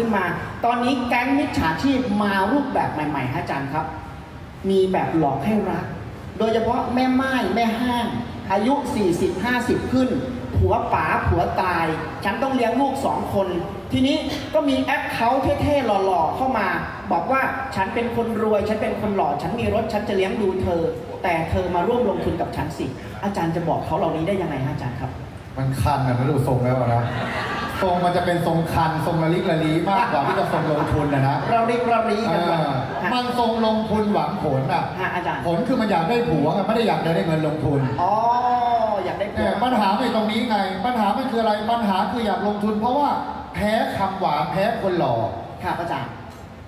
ขึ้นมา ตอนนี้แก๊งมิจฉาชีพมารูปแบบใหม่ๆฮะอาจารย์ครับ มีแบบหลอกให้รัก โดยเฉพาะแม่ไม้แม่ห้าง อายุ 40 50 ขึ้น ผัวป๋าผัวตาย ฉันต้องเลี้ยงลูกสองคน ทีนี้ก็มีแอคเคาท์เท่ๆหล่อๆเข้ามา บอกว่าฉันเป็นคนรวย ฉันเป็นคนหล่อ ฉันมีรถ ฉันจะเลี้ยงดูเธอ แต่เธอมาร่วมลงทุนกับฉันสิ อาจารย์จะบอกเขาเหล่านี้ได้ยังไงฮะอาจารย์ครับ มันคันอะนะดูทรงแล้วนะ ทรงมันจะเป็นทรงคันทรงระลิกระลีมากกว่าที่จะทรงลงทุนนะนะเราเรียกเรารีเอกันว่าอฮะมันทรงลงทุนหวังผลอะฮะอาจารย์ผลคือมันอยากได้ผัวไงไม่ได้อยากได้เงินลงทุนอ๋ออยากได้ผัเนี่วยปัญหาไม่ตรงนี้ไง ปัญหามันคืออะไรปัญหาคืออยากลงทุน เพราะว่าแพ้คำหวานแพ้คนหล่อครับอาจารย์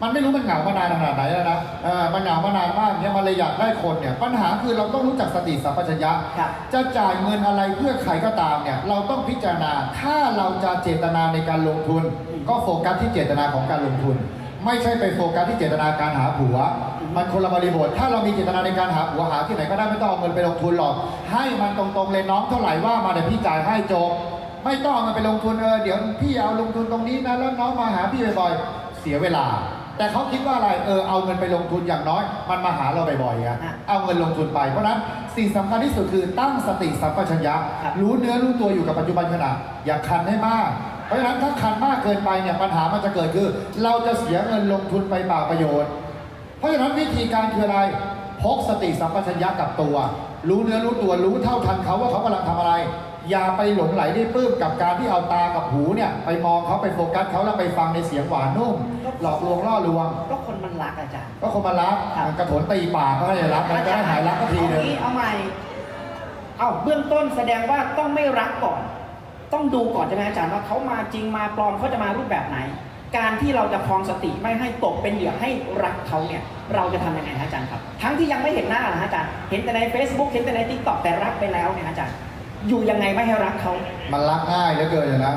มันไม่รู้มันเหงามานานขนาดไหนแล้วนะเออมันเหงามานานมากเนี่ยมันเลยอยากได้คนเนี่ย ปัญหาคือเราต้องรู้จักสติสัมปชัญญะ ครับ จะจ่ายเงินอะไรเพื่อใครก็ตามเนี่ย เราต้องพิจารณา ถ้าเราจะเจตนาในการลงทุน ก็โฟกัสที่เจตนาของการลงทุน ไม่ใช่ไปโฟกัสที่เจตนาการหาผัว มันคนละบริบท ถ้าเรามีเจตนาในการหาผัวหาที่ไหนก็ได้ไม่ต้องเอาเงินไปลงทุนหรอก ให้มันตรงๆเลยน้องเท่าไหร่ว่ามาเดี๋ยวพี่จ่ายให้จบ ไม่ต้องเอาเงินไปลงทุนเออเดี๋ยวพี่เอาลงทุนตรงนี้นะแล้วน้องมาหาพี่บ่อยๆเสียเวลา แต่เขาคิดว่าอะไร เออ เอาเงินไปลงทุนอย่างน้อย มันมาหาเราบ่อยๆอะอะเอาเงินลงทุนไป เพราะฉะนั้นสิ่งสำคัญที่สุดคือตั้งสติสัมปชัญญะ ครับ รู้เนื้อรู้ตัวอยู่กับปัจจุบันขณะ อย่าคันให้มาก เพราะฉะนั้นถ้าคันมากเกินไปเนี่ยปัญหามันจะเกิดคือ เราจะเสียเงินลงทุนไปเปล่าประโยชน์ เพราะฉะนั้นวิธีการคืออะไร พกสติสัมปชัญญะกับตัว รู้เนื้อรู้ตัวรู้เท่าทันเขาว่าเขากำลังทำอะไร อย่าไปหลงไหลได้ปลื้มกับการที่เอาตากับหูเนี่ย ไปมองเขาไปโฟกัสเขาแล้วไปฟังในเสียงหวานนุ่ม หลอกลวงล่อลวง ก็คนมันรักอาจารย์ ก็คงมารักครับกระโถนตีปากก็ให้รักมันจะได้หายรักก็ทีหนึงเอางี้เอาใหม่เอาเบื้องต้นแสดงว่าต้องไม่รักก่อน ต้องดูก่อนใช่ไหมอาจารย์ว่าเขามาจริงมาปลอมเขาจะมารูปแบบไหน การที่เราจะครองสติไม่ให้ตกเป็นเหยื่อให้รักเขาเนี่ยเราจะทำยังไงฮะอาจารย์ครับ ทั้งที่ยังไม่เห็นหน้านะฮะอาจารย์เห็นแต่ใน Facebook เห็นแต่ใน t ิ k t o k แต่รักไปแล้วเนี่ยอาจารย์อยู่ยังไงไม่ให้รักเขา มันรักง่ายเหลือเกินอย่างนะ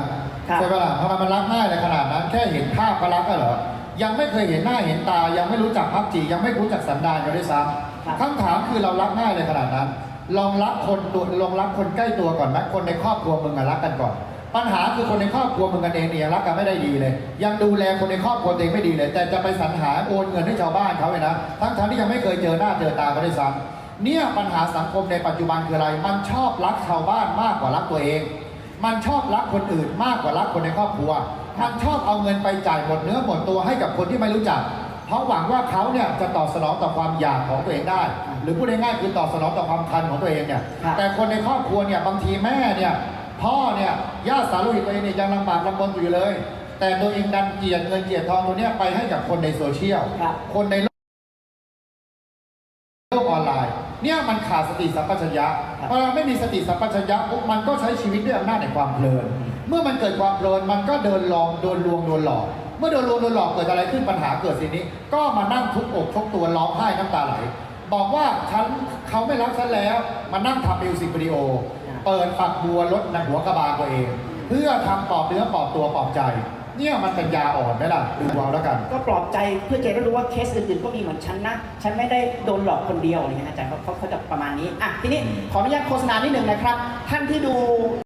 ครับใช่ปะล่ะทำไมมันรักง่ายในขนาดนั้น แค่เห็นภาพก็รักก็เหรอยังไม่เคยเห็นหน้าเห็นตา ยังไม่รู้จักพักจียังไม่รู้จักสันดานกันด้วยซ้ครับำคำถามคือเรารักง่ายในขนาดนั้น ลองรักคนตัวลองรักคนใกล้ตัวก่อนไหมคนในครอบครัวมึงอะรักกันก่อน ปัญหาคือคนในครอบครัวมึงกันเองเนี่ยยังรักกันไม่ได้ดีเลย ยังดูแลคนในครอบครัวตัวเองไม่ดีเลย แต่จะไปสรรหาโอนเงินให้ชาวบ้านเขาเลยนะทั้งทั้งๆที่ยังไม่เคยเจอหน้าเจอตากันด้วยซ้ำเนี่ยปัญหาสังคมในปัจจุบันคืออะไร มันชอบรักชาวบ้านมากกว่ารักตัวเอง มันชอบรักคนอื่นมากกว่ารักคนในครอบครัว มันชอบเอาเงินไปจ่ายหมดเนื้อหมดตัวให้กับคนที่ไม่รู้จักเพราะหวังว่าเขาเนี่ยจะตอบสนองต่อความอยากของตัวเองได้ หรือพูดง่ายๆคือตอบสนองต่อความคันของตัวเองเนี่ยครับแต่คนในครอบครัวเนี่ยบางทีแม่เนี่ย พ่อเนี่ยญาติสาวโลหิตตัวเองเนี่ยยังลำบากลำบนอยู่เลย แต่ตัวเองดันเกลียดเงินเกลียดทองตัวเนี้ยไปให้กับคนในโซเชียลครับ คนในโลกโลกออนไลน์ เนี่ยมันขาดสติสัมปชัญญะครับพอเราไม่มีสติสัมปชัญญะปุ๊บมันก็ใช้ชีวิตด้วยอำนาจในความเพลิน เมื่อมันเกิดความเพลินมันก็เดินลองโดนลวงโดนหลอก เมื่อโดนลวงโดนหลอกเกิดอะไรขึ้นปัญหาเกิดสิ่งนี้ ก็มานั่งทุบอกทุกตัวร้องไห้น้ำตาไหล บอกว่าฉันเขาไม่รักฉันแล้ว มานั่งทำมิวสิกวิดีโอ เปิดฝักบัวลดหนักหัวกระบาลตัวเอง เพื่อทำปลอบเนื้อปลอบตัวปลอบใจ เนี่ยมันเป็นยาอ่อนไหมล่ะดูเอาแล้วกัน ก็ปลอบใจเพื่อจะได้รู้ว่าเคสอื่นๆก็มีเหมือนฉันนะ ฉันไม่ได้โดนหลอกคนเดียวอะไรเงี้ยอาจารย์เขาเขาเขาจะประมาณนี้อะทีนี้ขออนุญาตโฆษณานิดหนึ่งนะครับ ท่านที่ดู